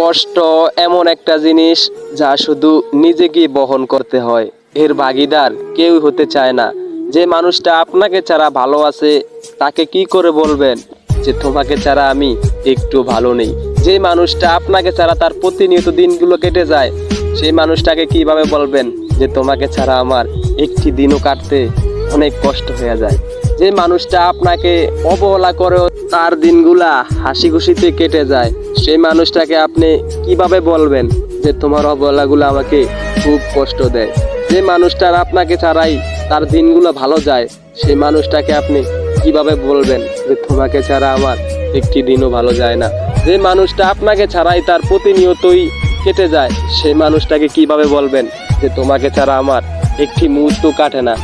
কষ্ট এমন একটা জিনিস যা শুধু নিজেকে বহন করতে হয়। এর ভাগিদার কেউ হতে চায় না। যে মানুষটা আপনাকে ছাড়া ভালো আছে, তাকে কি করে বলবেন যে, তোমাকে ছাড়া আমি একটু ভালো নেই যে মানুষটা আপনাকে ছাড়া তার প্রতিনিয়ত দিনগুলো কেটে যায়, সেই মানুষটাকে কীভাবে বলবেন যে, তোমাকে ছাড়া আমার একটি দিনও কাটতে অনেক কষ্ট হয়ে যায় যে মানুষটা আপনাকে অবহেলা করে তার দিনগুলা হাসি খুশিতে কেটে যায়, সেই মানুষটাকে আপনি কীভাবে বলবেন যে তোমার অবহেলাগুলো আমাকে খুব কষ্ট দেয়? যে মানুষটার আপনাকে ছাড়াই তার দিনগুলো ভালো যায়, সেই মানুষটাকে আপনি কীভাবে বলবেন যে তোমাকে ছাড়া আমার একটি দিনও ভালো যায় না? যে মানুষটা আপনাকে ছাড়াই তার প্রতিনিয়তই কেটে যায়, সেই মানুষটাকে কীভাবে বলবেন যে তোমাকে ছাড়া আমার একটি মুহূর্ত কাটে না?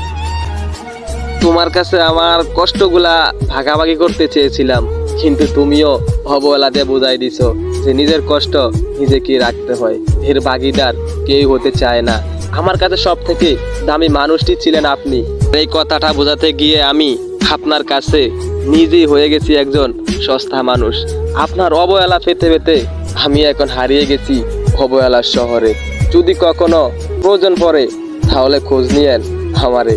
তোমার কাছে আমার কষ্টগুলা ভাগাভাগি করতে চেয়েছিলাম, কিন্তু তুমিও অবহেলা দিয়ে বোঝাই দিছো যে নিজের কষ্ট নিজেকে রাখতে হয়। এর ভাগিদার কেউ হতে চায় না। আমার কাছে সব থেকে দামি মানুষটি ছিলেন আপনি। এই কথাটা বোঝাতে গিয়ে আমি আপনার কাছে নিজেই হয়ে গেছি একজন সস্তা মানুষ। আপনার অবহেলা পেতে পেতে আমি এখন হারিয়ে গেছি অবহেলার শহরে। যদি কখনো প্রয়োজন পড়ে, তাহলে খোঁজ নিয়েন আমারে।